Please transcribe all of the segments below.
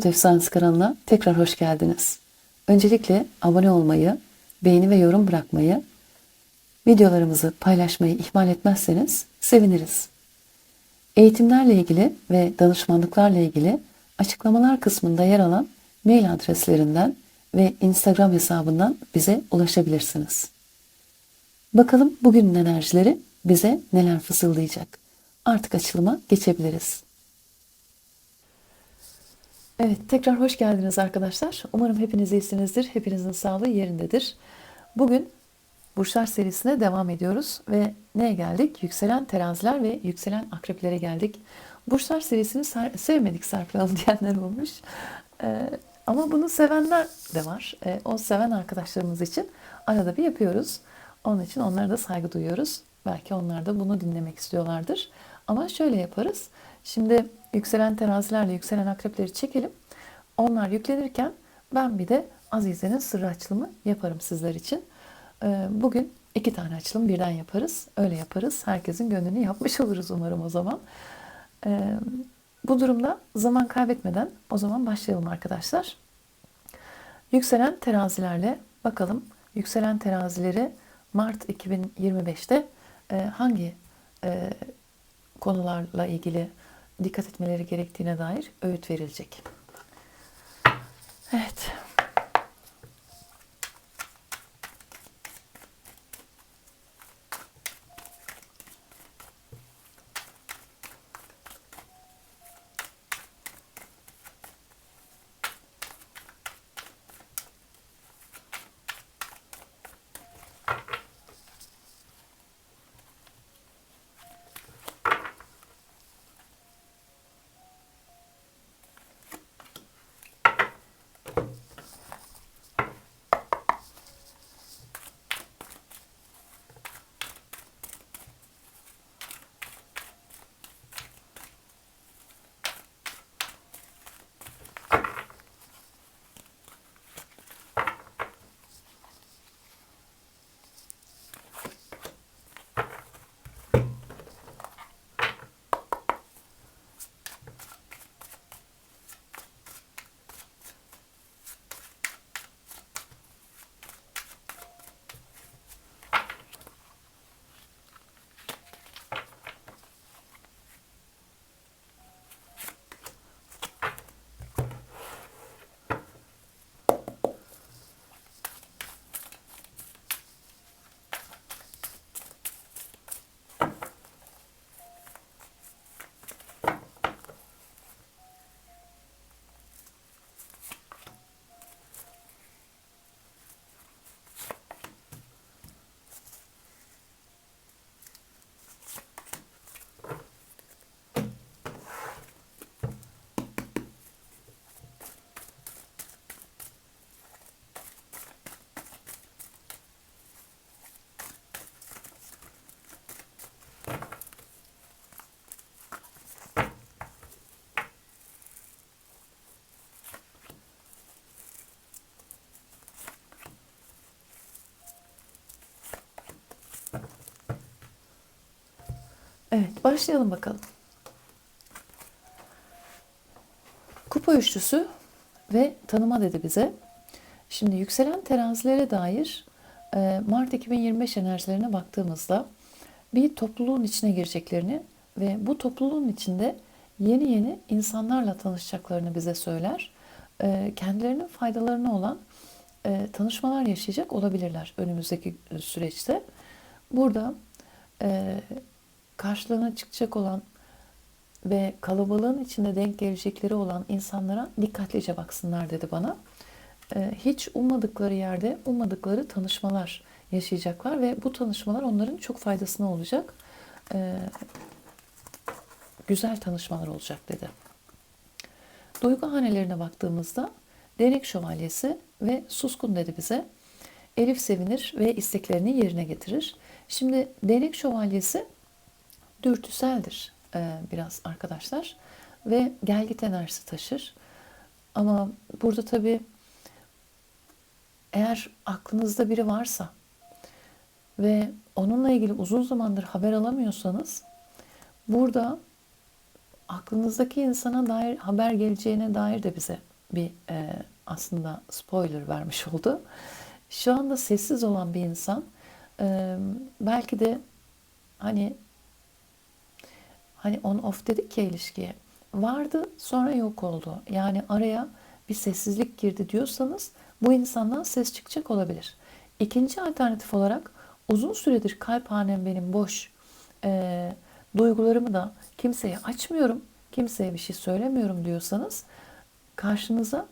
Tarot Efsanesi kanalına tekrar hoş geldiniz. Öncelikle abone olmayı, beğeni ve yorum bırakmayı, videolarımızı paylaşmayı ihmal etmezseniz seviniriz. Eğitimlerle ilgili ve danışmanlıklarla ilgili açıklamalar kısmında yer alan mail adreslerinden ve Instagram hesabından bize ulaşabilirsiniz. Bakalım bugünün enerjileri bize neler fısıldayacak. Artık açılıma geçebiliriz. Evet, tekrar hoş geldiniz arkadaşlar. Umarım hepiniz iyisinizdir. Hepinizin sağlığı yerindedir. Bugün Burçlar serisine devam ediyoruz ve neye geldik? Yükselen teraziler ve yükselen akreplere geldik. Burçlar serisini ser- sevmedik Serpil Hanım diyenler olmuş. Ee, ama bunu sevenler de var. Ee, o seven arkadaşlarımız için arada bir yapıyoruz. Onun için onlara da saygı duyuyoruz. Belki onlar da bunu dinlemek istiyorlardır. Ama şöyle yaparız. Şimdi yükselen terazilerle yükselen akrepleri çekelim. Onlar yüklenirken ben bir de Azize'nin sırrı açılımı yaparım sizler için. Ee, Bugün iki tane açılım birden yaparız. Öyle yaparız. Herkesin gönlünü yapmış oluruz umarım o zaman. Ee, Bu durumda zaman kaybetmeden o zaman başlayalım arkadaşlar. Yükselen terazilerle bakalım yükselen terazileri Mart 2025'te e, hangi e, konularla ilgili dikkat etmeleri gerektiğine dair öğüt verilecek. Evet. Evet, başlayalım bakalım. Kupa üçlüsü ve tanıma dedi bize. Şimdi yükselen terazilere dair e, Mart 2025 enerjilerine baktığımızda bir topluluğun içine gireceklerini ve bu topluluğun içinde yeni yeni insanlarla tanışacaklarını bize söyler. E, Kendilerinin faydalarına olan e, tanışmalar yaşayacak olabilirler önümüzdeki süreçte. Burada karşılarına çıkacak olan ve kalabalığın içinde denk gelecekleri olan insanlara dikkatlice baksınlar dedi bana. Ee, Hiç ummadıkları yerde ummadıkları tanışmalar yaşayacaklar ve bu tanışmalar onların çok faydasına olacak. Ee, Güzel tanışmalar olacak dedi. Duygu hanelerine baktığımızda Değnek Şövalyesi ve Suskun dedi bize. Elif sevinir ve isteklerini yerine getirir. Şimdi Değnek Şövalyesi dürtüseldir e, biraz arkadaşlar ve gelgit enerjisi taşır. Ama burada tabii eğer aklınızda biri varsa ve onunla ilgili uzun zamandır haber alamıyorsanız burada aklınızdaki insana dair haber geleceğine dair de bize bir e, aslında spoiler vermiş oldu. Şu anda sessiz olan bir insan e, belki de hani hani on off dedik ya ilişkiye vardı sonra yok oldu. Yani araya bir sessizlik girdi diyorsanız bu insandan ses çıkacak olabilir. İkinci alternatif olarak uzun süredir kalphanem benim boş. E, duygularımı da kimseye açmıyorum. Kimseye bir şey söylemiyorum diyorsanız karşınıza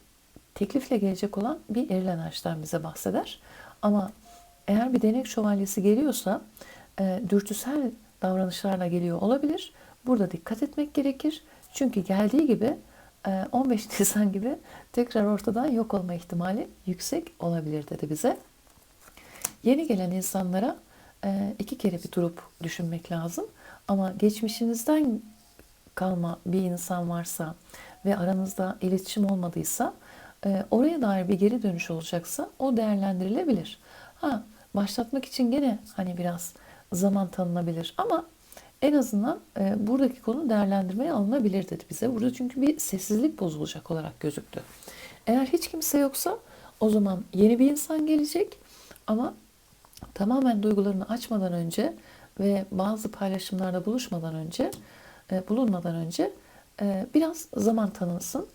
teklifle gelecek olan bir eril enerjiden bize bahseder. Ama eğer bir denek şövalyesi geliyorsa e, dürtüsel davranışlarla geliyor olabilir. Burada dikkat etmek gerekir. Çünkü geldiği gibi 15 e, Nisan gibi tekrar ortadan yok olma ihtimali yüksek olabilir dedi bize. Yeni gelen insanlara e, iki kere bir durup düşünmek lazım. Ama geçmişinizden kalma bir insan varsa ve aranızda iletişim olmadıysa e, oraya dair bir geri dönüş olacaksa o değerlendirilebilir. Ha başlatmak için gene hani biraz zaman tanınabilir ama en azından e, buradaki konu değerlendirmeye alınabilir dedi bize. Burada çünkü bir sessizlik bozulacak olarak gözüktü. Eğer hiç kimse yoksa o zaman yeni bir insan gelecek ama tamamen duygularını açmadan önce ve bazı paylaşımlarda buluşmadan önce e, bulunmadan önce e, biraz zaman tanınsın.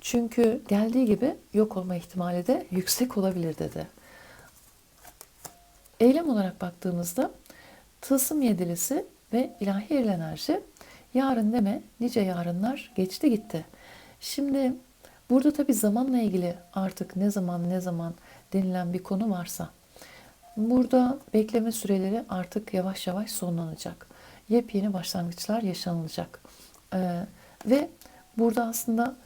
Çünkü geldiği gibi yok olma ihtimali de yüksek olabilir dedi. Eylem olarak baktığımızda tılsım yedilisi ve ilahi enerji yarın deme nice yarınlar geçti gitti. Şimdi burada tabi zamanla ilgili artık ne zaman ne zaman denilen bir konu varsa burada bekleme süreleri artık yavaş yavaş sonlanacak. Yepyeni başlangıçlar yaşanılacak. Ee, ve burada aslında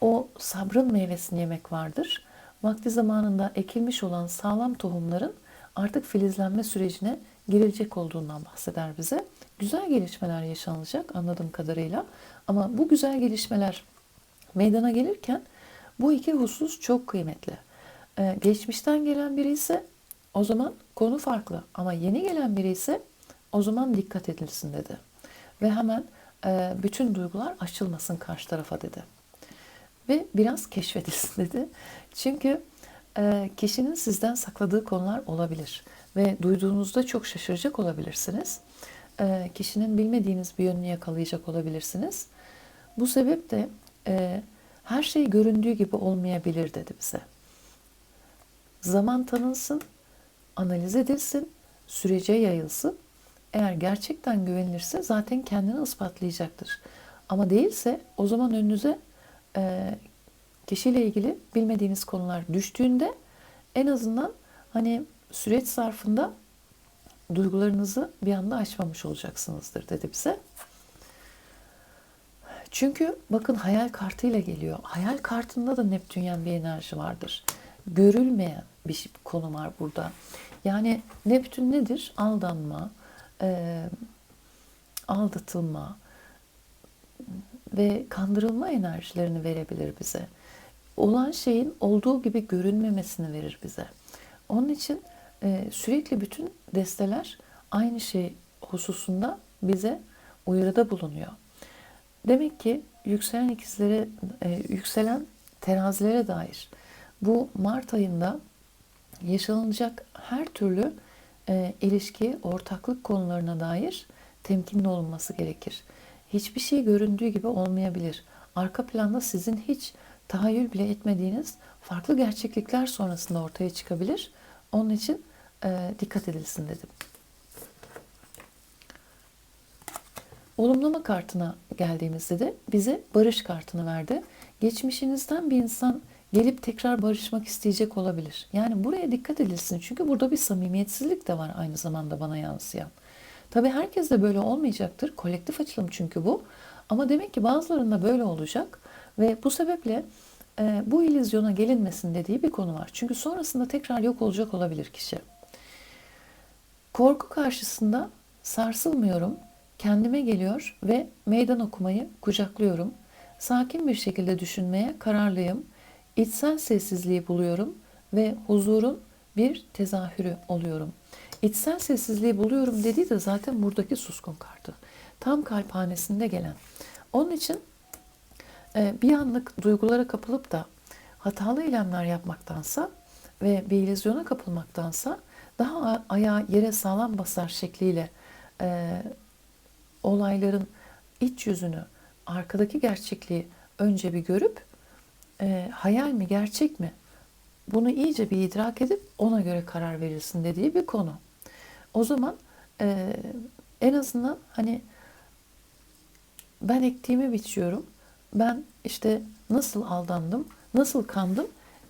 o sabrın meyvesini yemek vardır. Vakti zamanında ekilmiş olan sağlam tohumların artık filizlenme sürecine girilecek olduğundan bahseder bize. Güzel gelişmeler yaşanacak anladığım kadarıyla. Ama bu güzel gelişmeler meydana gelirken bu iki husus çok kıymetli. Ee, geçmişten gelen biri ise o zaman konu farklı. Ama yeni gelen biri ise o zaman dikkat edilsin dedi. Ve hemen e, bütün duygular açılmasın karşı tarafa dedi. Ve biraz keşfedilsin dedi. Çünkü e, kişinin sizden sakladığı konular olabilir. Ve duyduğunuzda çok şaşıracak olabilirsiniz. E, kişinin bilmediğiniz bir yönünü yakalayacak olabilirsiniz. Bu sebeple e, her şey göründüğü gibi olmayabilir dedi bize. Zaman tanınsın, analiz edilsin, sürece yayılsın. Eğer gerçekten güvenilirse zaten kendini ispatlayacaktır. Ama değilse o zaman önünüze e, kişiyle ilgili bilmediğiniz konular düştüğünde en azından hani süreç zarfında duygularınızı bir anda açmamış olacaksınızdır dedi bize. Çünkü bakın hayal kartıyla geliyor. Hayal kartında da Neptünyen bir enerji vardır. Görülmeyen bir konu var burada. Yani Neptün nedir? Aldanma, e, aldatılma ve kandırılma enerjilerini verebilir bize. Olan şeyin olduğu gibi görünmemesini verir bize. Onun için e, sürekli bütün desteler aynı şey hususunda bize uyarıda bulunuyor. Demek ki yükselen ikizlere, e, yükselen terazilere dair bu Mart ayında yaşanacak her türlü e, ilişki, ortaklık konularına dair temkinli olunması gerekir. Hiçbir şey göründüğü gibi olmayabilir. Arka planda sizin hiç tahayyül bile etmediğiniz farklı gerçeklikler sonrasında ortaya çıkabilir. Onun için e, dikkat edilsin dedim. Olumlama kartına geldiğimizde de bize barış kartını verdi. Geçmişinizden bir insan gelip tekrar barışmak isteyecek olabilir. Yani buraya dikkat edilsin. Çünkü burada bir samimiyetsizlik de var aynı zamanda bana yansıyan. Tabii herkes de böyle olmayacaktır. Kolektif açılım çünkü bu. Ama demek ki bazılarında böyle olacak. Ve bu sebeple e, bu ilizyona gelinmesin dediği bir konu var. Çünkü sonrasında tekrar yok olacak olabilir kişi. Korku karşısında sarsılmıyorum, kendime geliyor ve meydan okumayı kucaklıyorum. Sakin bir şekilde düşünmeye kararlıyım İçsel sessizliği buluyorum ve huzurun bir tezahürü oluyorum. İçsel sessizliği buluyorum dediği de zaten buradaki suskun kartı. Tam kalphanesinde gelen. Onun için e, bir anlık duygulara kapılıp da hatalı eylemler yapmaktansa ve bir illüzyona kapılmaktansa daha ayağı yere sağlam basar şekliyle e, olayların iç yüzünü, arkadaki gerçekliği önce bir görüp e, hayal mi gerçek mi bunu iyice bir idrak edip ona göre karar verilsin dediği bir konu. O zaman e, en azından hani ben ektiğimi biçiyorum. Ben işte nasıl aldandım, nasıl kandım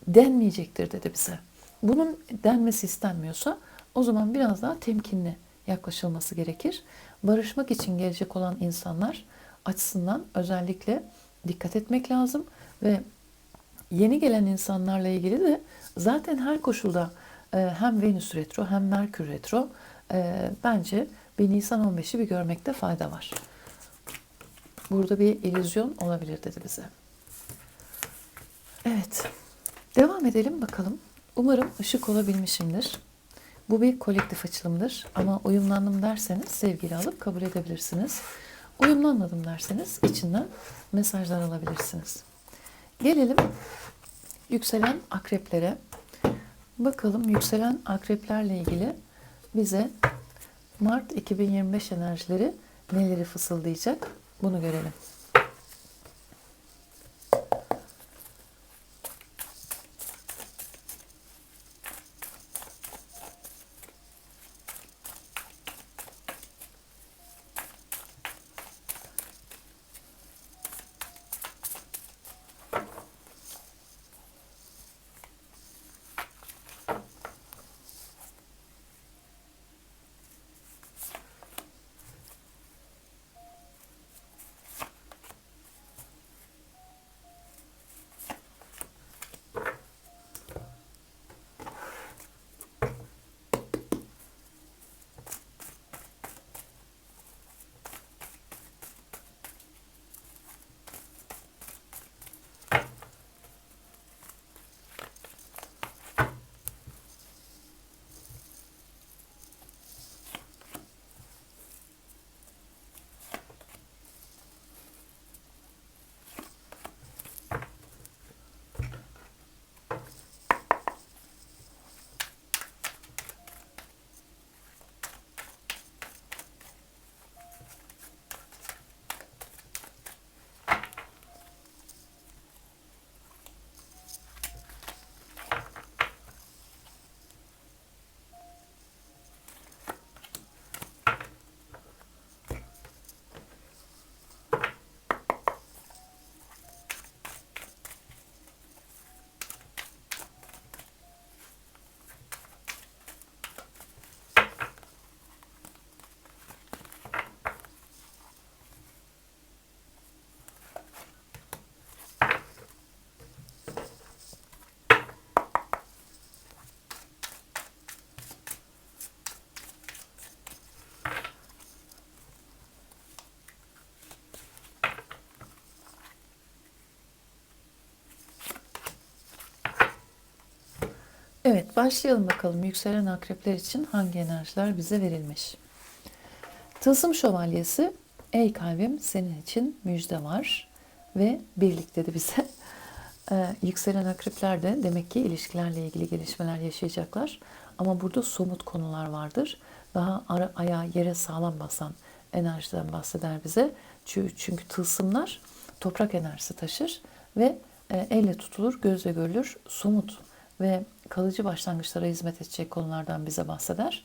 denmeyecektir dedi bize. Bunun denmesi istenmiyorsa o zaman biraz daha temkinli yaklaşılması gerekir. Barışmak için gelecek olan insanlar açısından özellikle dikkat etmek lazım ve yeni gelen insanlarla ilgili de zaten her koşulda e, hem Venüs retro hem Merkür retro e, bence bir Nisan 15'i bir görmekte fayda var. Burada bir illüzyon olabilir dedi bize. Evet. Devam edelim bakalım. Umarım ışık olabilmişimdir. Bu bir kolektif açılımdır ama uyumlandım derseniz sevgili alıp kabul edebilirsiniz. Uyumlanmadım derseniz içinden mesajlar alabilirsiniz. Gelelim yükselen akreplere. Bakalım yükselen akreplerle ilgili bize Mart 2025 enerjileri neleri fısıldayacak bunu görelim. Evet, başlayalım bakalım yükselen akrepler için hangi enerjiler bize verilmiş. Tılsım şövalyesi, ey kalbim senin için müjde var ve birlik dedi bize. Ee, yükselen akrepler de demek ki ilişkilerle ilgili gelişmeler yaşayacaklar. Ama burada somut konular vardır. Daha ara, ayağı yere sağlam basan enerjiden bahseder bize. Çünkü, çünkü tılsımlar toprak enerjisi taşır ve e, elle tutulur, gözle görülür, somut ve kalıcı başlangıçlara hizmet edecek konulardan bize bahseder.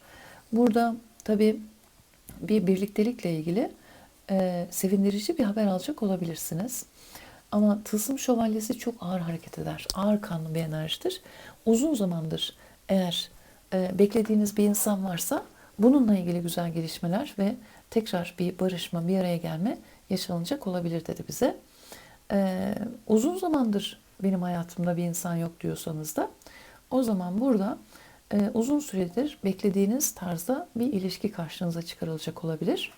Burada tabii bir birliktelikle ilgili e, sevindirici bir haber alacak olabilirsiniz. Ama tılsım şövalyesi çok ağır hareket eder. Ağır kanlı bir enerjidir. Uzun zamandır eğer e, beklediğiniz bir insan varsa bununla ilgili güzel gelişmeler ve tekrar bir barışma, bir araya gelme yaşanacak olabilir dedi bize. E, uzun zamandır benim hayatımda bir insan yok diyorsanız da o zaman burada e, uzun süredir beklediğiniz tarzda bir ilişki karşınıza çıkarılacak olabilir.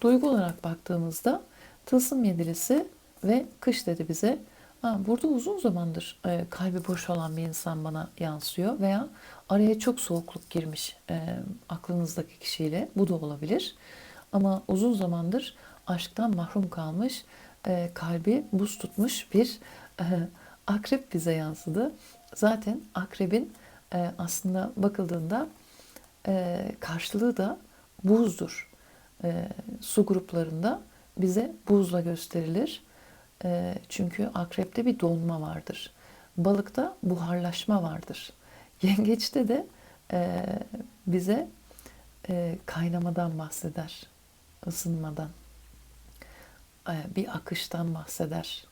Duygu olarak baktığımızda tılsım yedilisi ve kış dedi bize. Ha, burada uzun zamandır e, kalbi boş olan bir insan bana yansıyor veya araya çok soğukluk girmiş e, aklınızdaki kişiyle bu da olabilir. ama uzun zamandır aşktan mahrum kalmış, e, kalbi buz tutmuş bir e, akrep bize yansıdı. Zaten akrebin e, aslında bakıldığında e, karşılığı da buzdur. E, su gruplarında bize buzla gösterilir. E, çünkü akrepte bir donma vardır. Balıkta buharlaşma vardır. Yengeçte de e, bize e, kaynamadan bahseder, ısınmadan, e, bir akıştan bahseder.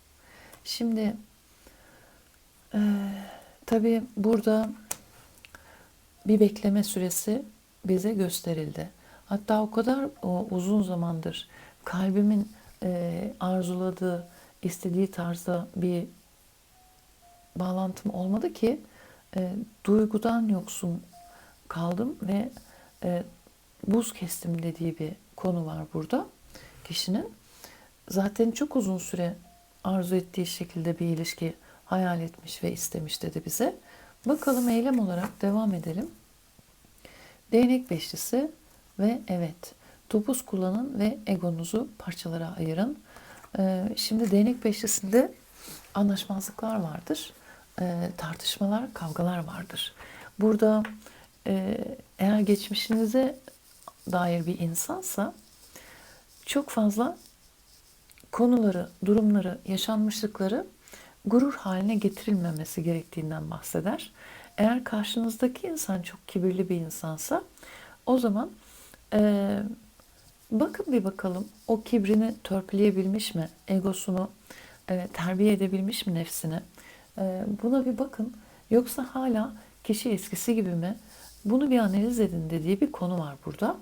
Şimdi e, tabii burada bir bekleme süresi bize gösterildi. Hatta o kadar o, uzun zamandır kalbimin e, arzuladığı, istediği tarzda bir bağlantım olmadı ki e, duygudan yoksun kaldım ve e, buz kestim dediği bir konu var burada kişinin. Zaten çok uzun süre arzu ettiği şekilde bir ilişki hayal etmiş ve istemiş dedi bize. Bakalım eylem olarak devam edelim. Değnek beşlisi ve evet topuz kullanın ve egonuzu parçalara ayırın. Ee, şimdi değnek beşlisinde anlaşmazlıklar vardır. Ee, tartışmalar, kavgalar vardır. Burada e, eğer geçmişinize dair bir insansa çok fazla konuları, durumları, yaşanmışlıkları gurur haline getirilmemesi gerektiğinden bahseder. Eğer karşınızdaki insan çok kibirli bir insansa o zaman e, bakın bir bakalım o kibrini törpüleyebilmiş mi? Egosunu e, terbiye edebilmiş mi nefsini? E, buna bir bakın. Yoksa hala kişi eskisi gibi mi? Bunu bir analiz edin dediği bir konu var burada.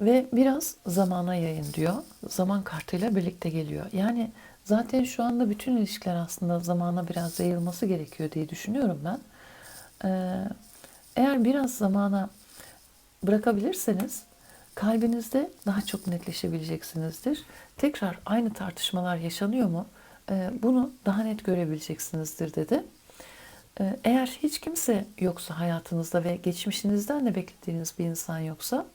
Ve biraz zamana yayın diyor. Zaman kartıyla birlikte geliyor. Yani zaten şu anda bütün ilişkiler aslında zamana biraz yayılması gerekiyor diye düşünüyorum ben. Ee, eğer biraz zamana bırakabilirseniz kalbinizde daha çok netleşebileceksinizdir. Tekrar aynı tartışmalar yaşanıyor mu? Ee, bunu daha net görebileceksinizdir dedi. Ee, eğer hiç kimse yoksa hayatınızda ve geçmişinizden de beklediğiniz bir insan yoksa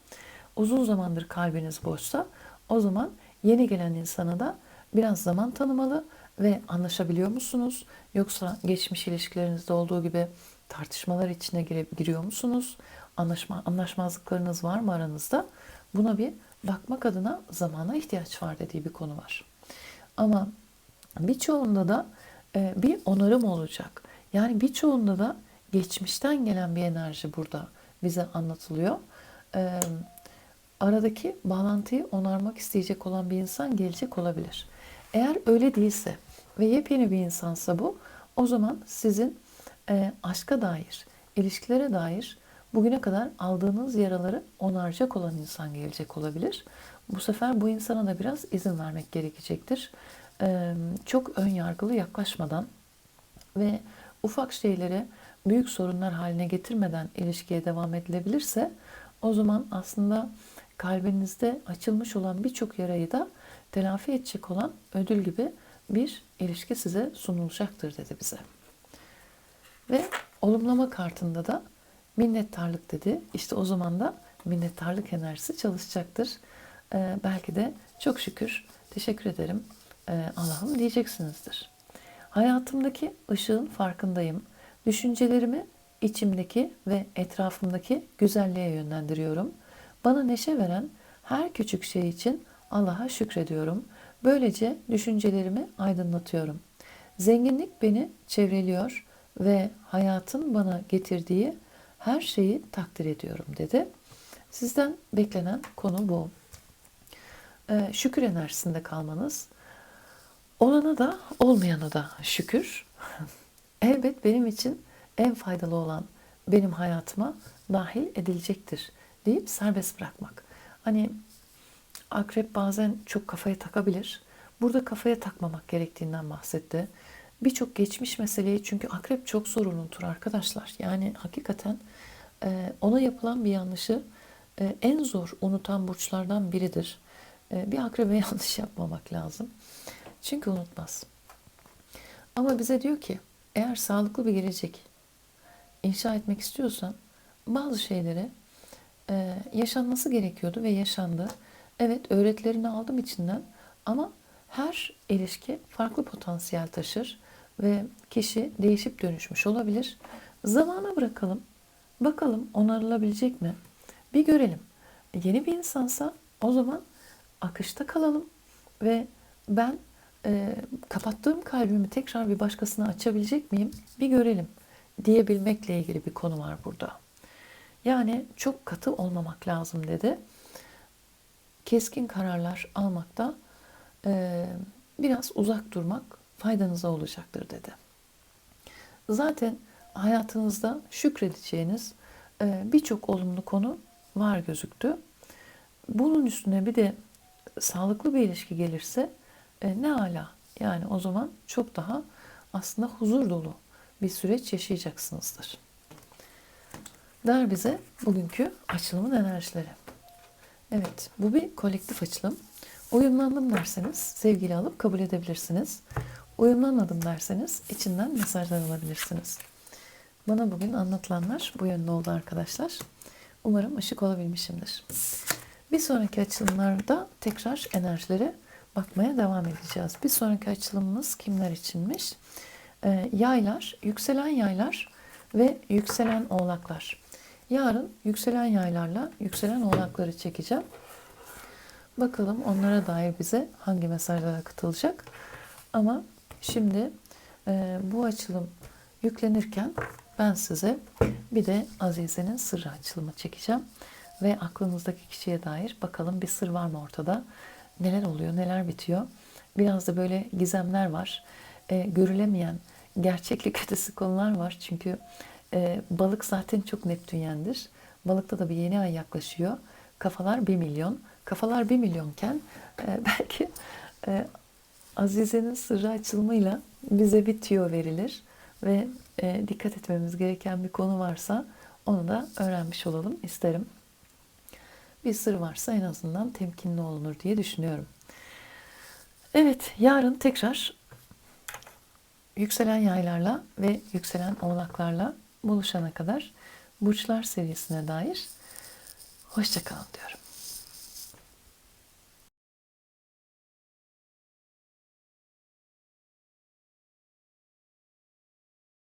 uzun zamandır kalbiniz boşsa o zaman yeni gelen insana da biraz zaman tanımalı ve anlaşabiliyor musunuz? Yoksa geçmiş ilişkilerinizde olduğu gibi tartışmalar içine giriyor musunuz? Anlaşma, anlaşmazlıklarınız var mı aranızda? Buna bir bakmak adına zamana ihtiyaç var dediği bir konu var. Ama birçoğunda da e, bir onarım olacak. Yani birçoğunda da geçmişten gelen bir enerji burada bize anlatılıyor. Ee, aradaki bağlantıyı onarmak isteyecek olan bir insan gelecek olabilir. Eğer öyle değilse ve yepyeni bir insansa bu, o zaman sizin e, aşka dair, ilişkilere dair bugüne kadar aldığınız yaraları onaracak olan insan gelecek olabilir. Bu sefer bu insana da biraz izin vermek gerekecektir. E, çok ön yargılı yaklaşmadan ve ufak şeyleri büyük sorunlar haline getirmeden ilişkiye devam edilebilirse o zaman aslında kalbinizde açılmış olan birçok yarayı da telafi edecek olan ödül gibi bir ilişki size sunulacaktır dedi bize. Ve olumlama kartında da minnettarlık dedi. İşte o zaman da minnettarlık enerjisi çalışacaktır. Ee, belki de çok şükür, teşekkür ederim ee, Allah'ım diyeceksinizdir. Hayatımdaki ışığın farkındayım. Düşüncelerimi içimdeki ve etrafımdaki güzelliğe yönlendiriyorum. Bana neşe veren her küçük şey için Allah'a şükrediyorum. Böylece düşüncelerimi aydınlatıyorum. Zenginlik beni çevreliyor ve hayatın bana getirdiği her şeyi takdir ediyorum dedi. Sizden beklenen konu bu. Ee, şükür enerjisinde kalmanız. Olana da olmayana da şükür. Elbet benim için en faydalı olan benim hayatıma dahil edilecektir deyip serbest bırakmak. Hani akrep bazen çok kafaya takabilir. Burada kafaya takmamak gerektiğinden bahsetti. Birçok geçmiş meseleyi çünkü akrep çok zor unutur arkadaşlar. Yani hakikaten e, ona yapılan bir yanlışı e, en zor unutan burçlardan biridir. E, bir akrebe yanlış yapmamak lazım. Çünkü unutmaz. Ama bize diyor ki eğer sağlıklı bir gelecek inşa etmek istiyorsan bazı şeyleri e, yaşanması gerekiyordu ve yaşandı. Evet öğretilerini aldım içinden ama her ilişki farklı potansiyel taşır ve kişi değişip dönüşmüş olabilir. Zamana bırakalım. Bakalım onarılabilecek mi? Bir görelim. Yeni bir insansa o zaman akışta kalalım ve ben e, kapattığım kalbimi tekrar bir başkasına açabilecek miyim? Bir görelim diyebilmekle ilgili bir konu var burada. Yani çok katı olmamak lazım dedi. Keskin kararlar almakta e, biraz uzak durmak faydanıza olacaktır dedi. Zaten hayatınızda şükredeceğiniz e, birçok olumlu konu var gözüktü. Bunun üstüne bir de sağlıklı bir ilişki gelirse e, ne ala. Yani o zaman çok daha aslında huzur dolu bir süreç yaşayacaksınızdır. Der bize bugünkü açılımın enerjileri. Evet, bu bir kolektif açılım. Uyumlandım derseniz sevgili alıp kabul edebilirsiniz. Uyumlanmadım derseniz içinden mesajlar alabilirsiniz. Bana bugün anlatılanlar bu yönde oldu arkadaşlar. Umarım ışık olabilmişimdir. Bir sonraki açılımlarda tekrar enerjilere bakmaya devam edeceğiz. Bir sonraki açılımımız kimler içinmiş? Ee, yaylar, yükselen yaylar ve yükselen oğlaklar. Yarın yükselen yaylarla yükselen oğlakları çekeceğim. Bakalım onlara dair bize hangi mesajlar akıtılacak. Ama şimdi e, bu açılım yüklenirken ben size bir de Azize'nin sırrı açılımı çekeceğim. Ve aklınızdaki kişiye dair bakalım bir sır var mı ortada? Neler oluyor, neler bitiyor? Biraz da böyle gizemler var. E, görülemeyen, gerçeklik ötesi konular var. Çünkü e, balık zaten çok Neptünyendir. Balıkta da bir yeni ay yaklaşıyor. Kafalar 1 milyon. Kafalar 1 milyonken e, belki e, Azize'nin sırrı açılımıyla bize bir tüyo verilir. Ve e, dikkat etmemiz gereken bir konu varsa onu da öğrenmiş olalım isterim. Bir sır varsa en azından temkinli olunur diye düşünüyorum. Evet, yarın tekrar yükselen yaylarla ve yükselen oğlaklarla buluşana kadar burçlar serisine dair hoşçakalın diyorum.